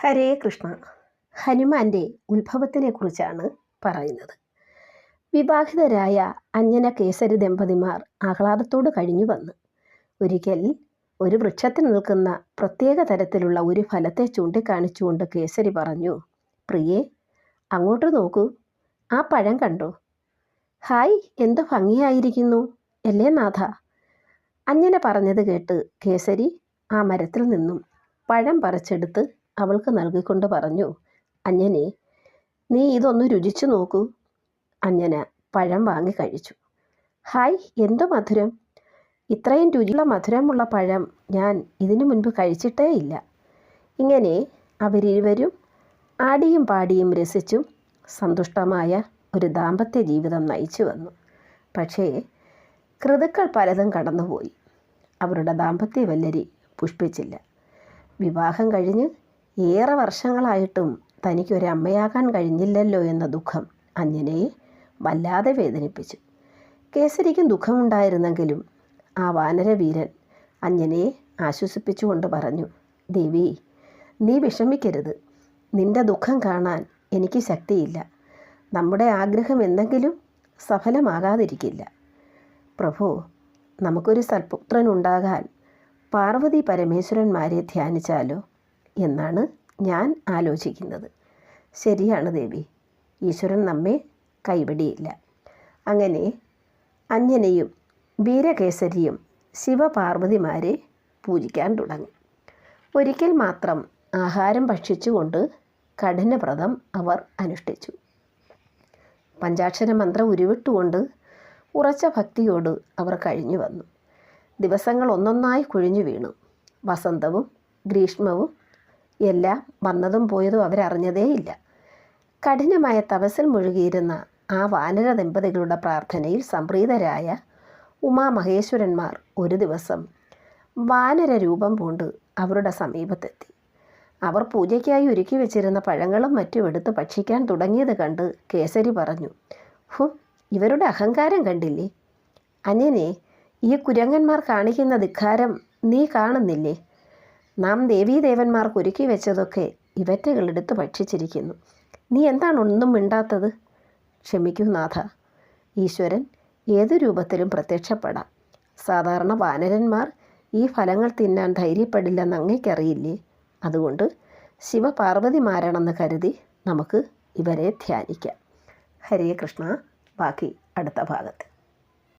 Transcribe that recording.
ഹരേ കൃഷ്ണ. ഹനുമാന്റെ ഉത്ഭവത്തിനെക്കുറിച്ചാണ് പറയുന്നത്. വിവാഹിതരായ അഞ്ജന കേസരി ദമ്പതിമാർ ആഹ്ലാദത്തോട് കഴിഞ്ഞു വന്നു. ഒരിക്കൽ ഒരു വൃക്ഷത്തിൽ നിൽക്കുന്ന പ്രത്യേക തരത്തിലുള്ള ഒരു ഫലത്തെ ചൂണ്ടിക്കാണിച്ചുകൊണ്ട് കേസരി പറഞ്ഞു പ്രിയേ അങ്ങോട്ട് നോക്കൂ. ആ പഴം കണ്ടോ? ഹായ് എന്ത് ഭംഗിയായിരിക്കുന്നു. അല്ലേ നാഥ? അഞ്ജന പറഞ്ഞത് കേട്ട് കേസരി ആ മരത്തിൽ നിന്നും പഴം പറിച്ചെടുത്ത് അവൾക്ക് നൽകിക്കൊണ്ട് പറഞ്ഞു അഞ്ഞനെ നീ ഇതൊന്ന് രുചിച്ചു നോക്കൂ. അഞ്ഞന പഴം വാങ്ങി കഴിച്ചു. ഹായ് എന്തു മധുരം? ഇത്രയും രുചിയുള്ള മധുരമുള്ള പഴം ഞാൻ ഇതിനു മുൻപ് കഴിച്ചിട്ടേ ഇല്ല. ഇങ്ങനെ അവരിരുവരും ആടിയും പാടിയും രസിച്ചും സന്തുഷ്ടമായ ഒരു ദാമ്പത്യ ജീവിതം നയിച്ചു വന്നു. പക്ഷേ കൃതുക്കൾ പലതും കടന്നുപോയി. അവരുടെ ദാമ്പത്യ വല്ലരി പുഷ്പിച്ചില്ല. വിവാഹം കഴിഞ്ഞ് ഏറെ വർഷങ്ങളായിട്ടും തനിക്കൊരമ്മയാകാൻ കഴിഞ്ഞില്ലല്ലോ എന്ന ദുഃഖം അഞ്ജനയെ വല്ലാതെ വേദനിപ്പിച്ചു. കേസരിക്കും ദുഃഖമുണ്ടായിരുന്നെങ്കിലും ആ വാനരവീരൻ അഞ്ജനയെ ആശ്വസിപ്പിച്ചുകൊണ്ട് പറഞ്ഞു ദേവി നീ വിഷമിക്കരുത്. നിന്റെ ദുഃഖം കാണാൻ എനിക്ക് ശക്തിയില്ല. നമ്മുടെ ആഗ്രഹം എന്തെങ്കിലും സഫലമാകാതിരിക്കില്ല. പ്രഭു നമുക്കൊരു സൽപുത്രൻ ഉണ്ടാകാൻ പാർവതി പരമേശ്വരന്മാരെ ധ്യാനിച്ചാലോ? എന്നാണ് ഞാൻ ആലോചിക്കുന്നത്. ശരിയാണ് ദേവി. ഈശ്വരൻ നമ്മെ കൈവിടിയില്ല. അങ്ങനെ അഞ്ജനയും വീരകേസരിയും ശിവപാർവതിമാരെ പൂജിക്കാൻ തുടങ്ങി. ഒരിക്കൽ മാത്രം ആഹാരം ഭക്ഷിച്ചുകൊണ്ട് കഠിനവ്രതം അവർ അനുഷ്ഠിച്ചു. പഞ്ചാക്ഷര മന്ത്രം ഉരുവിട്ടുകൊണ്ട് ഉറച്ച ഭക്തിയോട് അവർ കഴിഞ്ഞു വന്നു. ദിവസങ്ങൾ ഒന്നൊന്നായി കുഴിഞ്ഞു വീണു. വസന്തവും ഗ്രീഷ്മവും എല്ലാം വന്നതും പോയതും അവരറിഞ്ഞതേയില്ല കഠിനമായ തപസ്സിൽ മുഴുകിയിരുന്ന ആ വാനര ദമ്പതികളുടെ പ്രാർത്ഥനയിൽ സംപ്രീതരായ ഉമാമഹേശ്വരന്മാർ ഒരു ദിവസം വാനര രൂപം പൂണ്ട് അവരുടെ സമീപത്തെത്തി. അവർ പൂജയ്ക്കായി ഒരുക്കി വെച്ചിരുന്ന പഴങ്ങളും മറ്റും എടുത്ത് ഭക്ഷിക്കാൻ തുടങ്ങിയത് കണ്ട് കേസരി പറഞ്ഞു ഹു ഇവരുടെ അഹങ്കാരം കണ്ടില്ലേ? അനിയനെ ഈ കുരങ്ങന്മാർ കാണിക്കുന്ന ധിക്കാരം നീ കാണുന്നില്ലേ? നാം ദേവീദേവന്മാർക്ക് ഒരുക്കി വെച്ചതൊക്കെ ഇവറ്റകളെടുത്ത് ഭക്ഷിച്ചിരിക്കുന്നു. നീ എന്താണ് ഒന്നും മിണ്ടാത്തത്? ക്ഷമിക്കൂ നാഥ. ഈശ്വരൻ ഏതു രൂപത്തിലും പ്രത്യക്ഷപ്പെടാം. സാധാരണ വാനരന്മാർ ഈ ഫലങ്ങൾ തിന്നാൻ ധൈര്യപ്പെടില്ലെന്ന് അങ്ങേക്കറിയില്ലേ അതുകൊണ്ട് ശിവപാർവതിമാരാണെന്ന് കരുതി നമുക്ക് ഇവരെ ധ്യാനിക്കാം. ഹരേ കൃഷ്ണ. ബാക്കി അടുത്ത ഭാഗത്ത്.